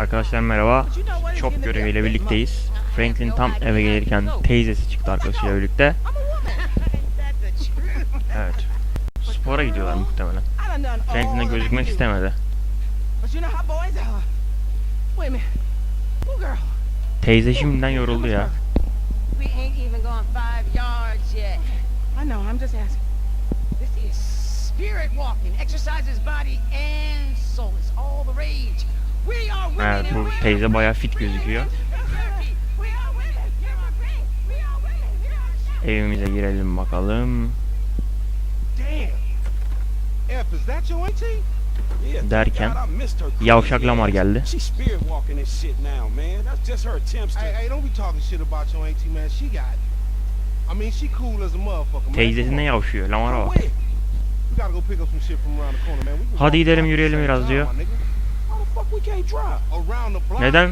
Arkadaşlar merhaba. Çok göreviyle birlikteyiz. Franklin tam eve gelirken teyzesi çıktı arkadaşıyla birlikte. Evet. Spora gidiyorlar muhtemelen. Franklin'e gözükmek istemedi. Teyze şimdiden yoruldu ya. I know, I'm just asking. This is spirit walking. Exercises body and soul. It's all the rage. Evet bu teyze bayağı fit gözüküyor. Evimize girelim bakalım. Derken, Yavşak Lamar geldi. Teyzesine yavşıyor. Lamar'a bak. Hadi gidelim, yürüyelim biraz diyor. Neden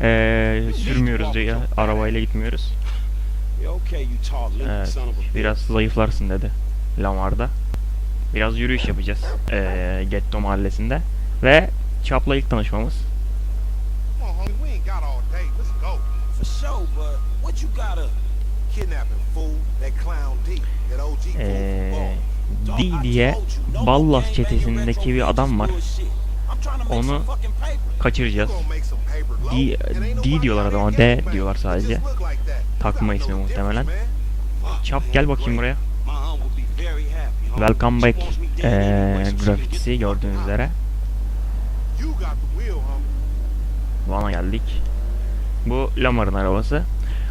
eee, sürmüyoruz diyor. Arabayla gitmiyoruz. Evet. Biraz zayıflarsın dedi Lamar'da. Biraz yürüyüş yapacağız eee Getto mahallesinde. Ve Chap'la ilk tanışmamız. Ball. D diye Ballas çetesindeki bir adam var. Onu kaçıracağız. D, D diyorlar adama D diyorlar sadece. Takma ismi muhtemelen. Çap gel bakayım buraya. Welcome back get grafitisi gördüğünüz üzere. Van'a geldik. Bu Lamar'ın arabası.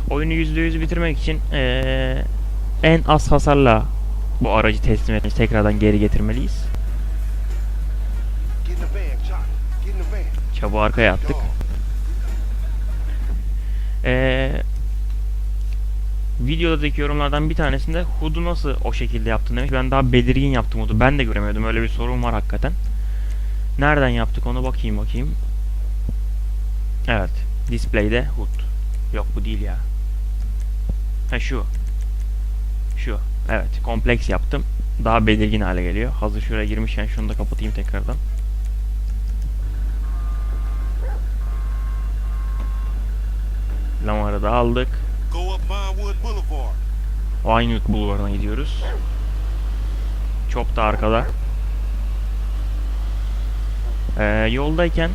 Oyunu %100 bitirmek için eee, en az hasarla bu aracı teslim etmiş tekrardan geri getirmeliyiz. Çabuk arkaya attık. Eee videodaki yorumlardan bir tanesinde Hood'u nasıl o şekilde yaptın demiş. Ben daha belirgin yaptım Hood'u. Ben de göremiyordum. Öyle bir sorun var hakikaten. Nereden yaptık onu bakayım bakayım. Evet. Display'de Hood. Yok bu değil ya. Ha şu. Şu. Evet. Kompleks yaptım. Daha belirgin hale geliyor. Hazır şuraya girmişken şunu da kapatayım tekrardan. Lamar'ı da aldık. Vinewood Bulvarı'na gidiyoruz. Çok da arkada. Ee, yoldayken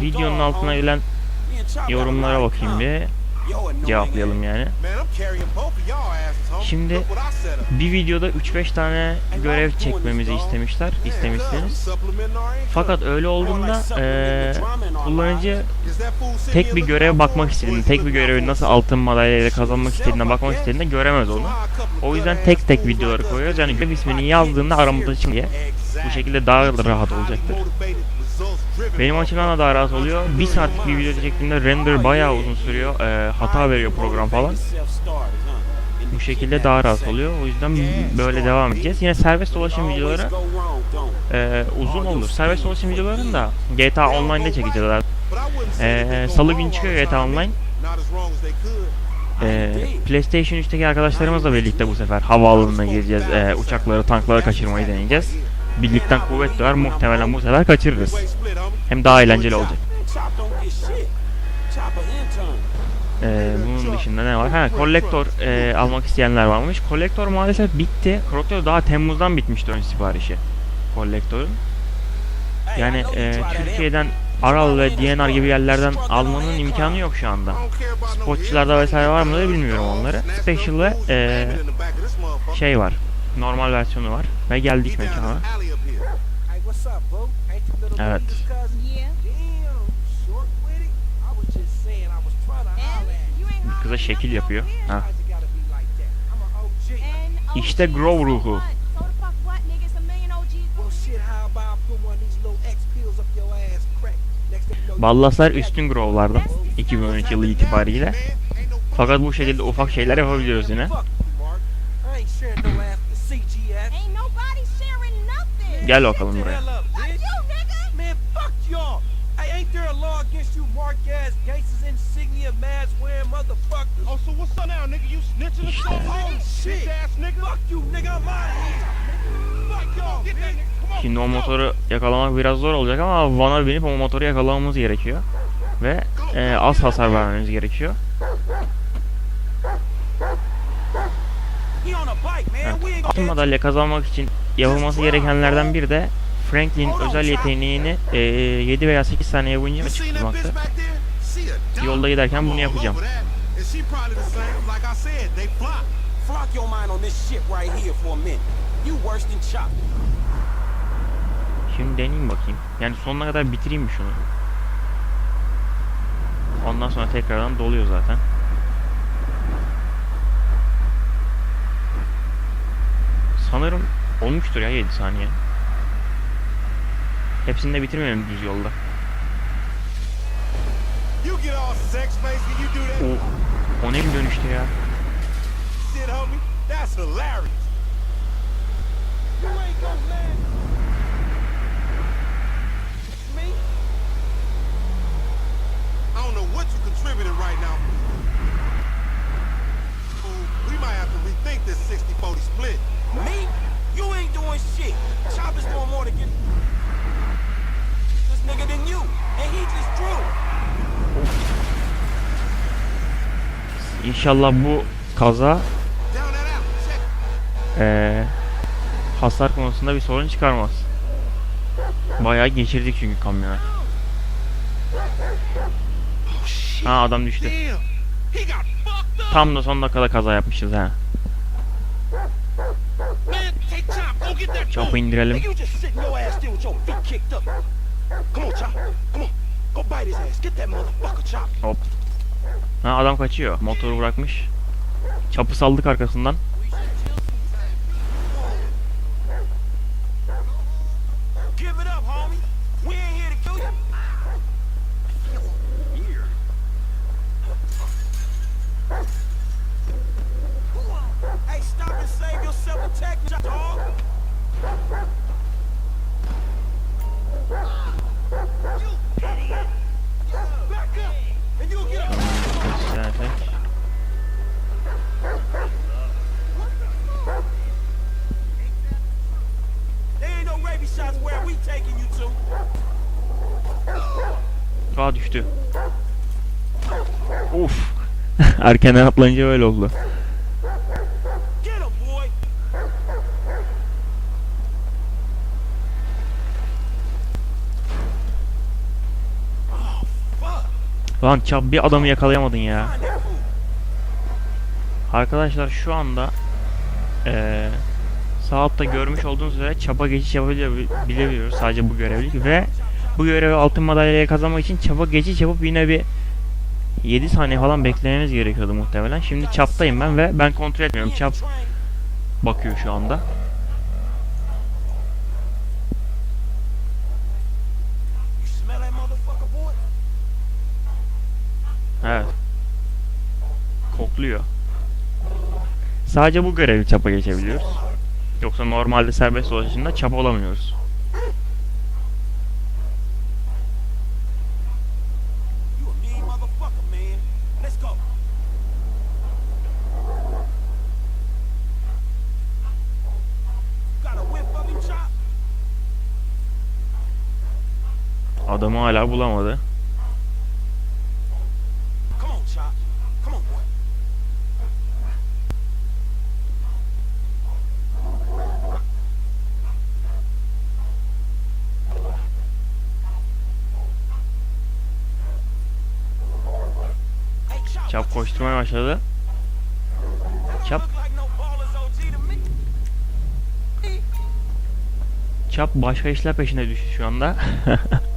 videonun altına gelen yorumlara bakayım bir. Cevaplayalım yani. Şimdi bir videoda 3-5 tane görev çekmemizi istemişler, istemişsiniz. Fakat öyle olduğunda eee, kullanıcı tek bir göreve bakmak istediğinde, tek bir görevi nasıl altın madalyayla kazanmak istediğine bakmak istediğinde göremez onu. O yüzden tek tek videoları koyuyoruz. Yani görev ismini yazdığında aramızda çık diye. Bu şekilde daha rahat olacaktır. Benim açımdan da daha rahat oluyor. Bir saatlik bir video çektiğimde render bayağı uzun sürüyor. Eee, hata veriyor program falan. Bu şekilde daha rahat oluyor. O yüzden böyle devam edeceğiz. Yine serbest dolaşım videoları eee, uzun olur. Serbest dolaşım videolarını da GTA Online'da çekeceğiz. Eee, Salı günü çıkıyor GTA Online. Eee, PlayStation 3'teki arkadaşlarımızla birlikte bu sefer havaalanına gireceğiz. Eee, uçakları, tankları kaçırmayı deneyeceğiz. Birlikten kuvvet doğar. Muhtemelen bu sefer kaçırırız. Hem daha eğlenceli olacak. Ee, bunun dışında ne var? Ha, kolektör e, almak isteyenler varmış. Kolektör maalesef bitti. Kolektör daha Temmuz'dan bitmişti ön siparişi. Kolektörün. Yani e, Türkiye'den Aral ve DNR gibi yerlerden almanın imkanı yok şu anda. Spotçularda vesaire var mı da bilmiyorum onları. Special ve e, şey var. Normal versiyonu var. Ve geldik mekana. Evet. Kıza şekil yapıyor. Ha. İşte so ruhu. Ballaslar üstün growlardan 2013 yılı itibariyle. Fakat bu şekilde ufak şeyler yapabiliyoruz yine. Fuck you, Mark. There a law against you mark ass gangsters insignia mask wearing motherfuckers? Oh, so what's up now, nigga? You snitching or something? Oh, shit. Bitch ass nigga. Fuck you, nigga. I'm out of here. Şimdi o motoru yakalamak biraz zor olacak ama Van'a binip o motoru yakalamamız gerekiyor. Ve e, az hasar vermemiz gerekiyor. Ain't Altın madalya kazanmak için yapılması gerekenlerden biri de Franklin özel yeteneğini e, 7 veya 8 saniye boyunca açık. Yolda giderken bunu yapacağım. Şimdi deneyeyim bakayım. Yani sonuna kadar bitireyim mi şunu? Ondan sonra tekrardan doluyor zaten. Sanırım olmuştur ya 7 saniye. Hepsini de bitirmeyelim düz yolda. You get all sex face when you do that Oh, o ne bir dönüştü ya. shit, homie. That's hilarious. You ain't gonna land me. I don't know what you contributed right now. Fool, we might have to rethink this 60-40 split. Me? You ain't doing shit. Chop is doing more to get nigga than you. And he just drew. İnşallah bu kaza eee, hasar konusunda bir sorun çıkarmaz. Bayağı geçirdik çünkü kamyona. Oh. Ha adam düştü. Tam da son dakikada kaza yapmışız ha. Çapı indirelim. Come on, Chop. Come on. Go bite his ass. Get that motherfucker, Chop. Hop. Ha adam kaçıyor. Motoru bırakmış. Çapı saldık arkasından. Aa düştü. Uf. Erkenden atlayınca öyle oldu. Lan çap bir adamı yakalayamadın ya. Arkadaşlar şu anda eee sağ altta görmüş olduğunuz üzere çapa geçiş yapabiliyoruz sadece bu görevlik ve bu görevi altın madalyaya kazanmak için çapa geçiş yapıp yine bir 7 saniye falan beklememiz gerekiyordu muhtemelen. Şimdi çaptayım ben ve ben kontrol etmiyorum. Çap bakıyor şu anda. Evet. Kokluyor. Sadece bu görevi çapa geçebiliyoruz. Yoksa normalde serbest dolaşımda çapa olamıyoruz. Adamı hala bulamadı. Çap koşturmaya başladı. Me. Çap başka işler peşine düştü şu anda.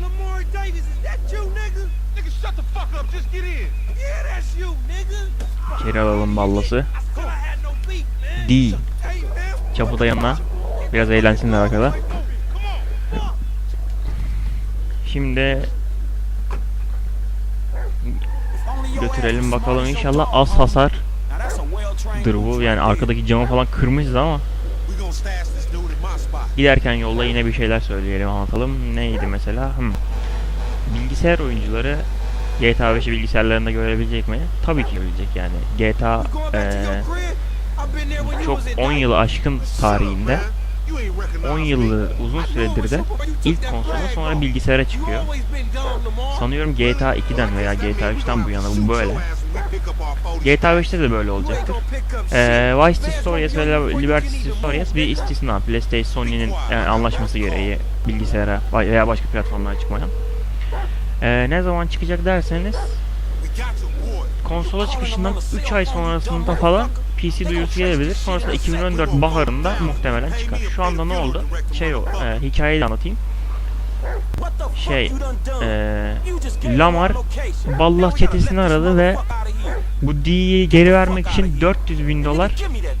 Lamar Davis, is that you, nigga? Nigga, shut the fuck up. Just get in. Yeah, that's you, nigga. İçeri alalım ballası. D. Çapı yanına. Biraz eğlensinler arkada. Şimdi götürelim bakalım inşallah az hasardır bu. Yani arkadaki camı falan kırmışız ama giderken yolda yine bir şeyler söyleyelim anlatalım. Neydi mesela? Hmm. Bilgisayar oyuncuları GTA 5'i bilgisayarlarında görebilecek mi? Tabii ki görecek yani. GTA eee, çok 10 yılı aşkın tarihinde 10 yıllı uzun süredir de ilk konsola sonra bilgisayara çıkıyor. Sanıyorum GTA 2'den veya GTA 3'ten bu yana bu böyle. GTA 5'te de böyle olacaktır. Ee, Vice City Stories ve Liberty City Stories bir istisna. PlayStation Sony'nin yani anlaşması gereği bilgisayara veya başka platformlara çıkmayan. Ee, ne zaman çıkacak derseniz konsola çıkışından 3 ay sonrasında falan PC duyurusu gelebilir. Sonrasında 2014 baharında muhtemelen çıkar. Şu anda ne oldu? Şey o, e, hikayeyi anlatayım. Şey, e, Lamar Ballah çetesini aradı ve bu D'yi geri vermek için 400 bin dolar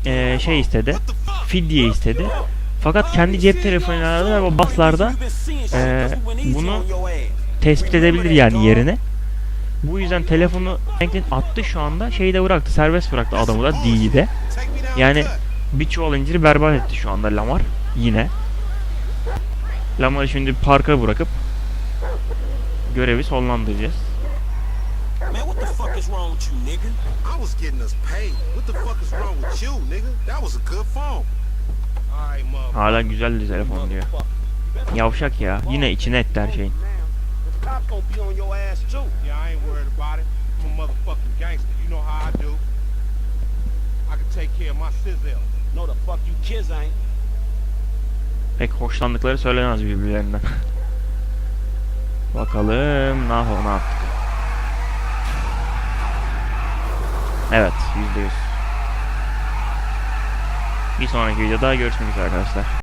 e, şey istedi. Fidye istedi. Fakat kendi cep telefonunu aradı ve o baslarda e, bunu tespit edebilir yani yerine. Bu yüzden telefonu Franklin attı şu anda. Şeyi de bıraktı. Serbest bıraktı adamı da D'yi de. Yani bir çuval inciri berbat etti şu anda Lamar. Yine. Lamar'ı şimdi parka bırakıp görevi sonlandıracağız. Man, what the fuck is wrong with you, nigga? I was getting us paid. What the fuck is wrong with you, nigga? That was a good phone. Hala güzeldi telefon diyor. Yavşak ya. Yine içine etti her şeyin. Cops gonna be on your ass too. Yeah, I ain't worried about it. I'm a motherfucking gangster. You know how I do. I can take care of my sizzle. No, the fuck you kids ain't. Pek hoşlandıkları söylenemez birbirlerinden. Bakalım ne yapalım ne yaptık. Evet %100. Bir sonraki videoda görüşmek üzere arkadaşlar.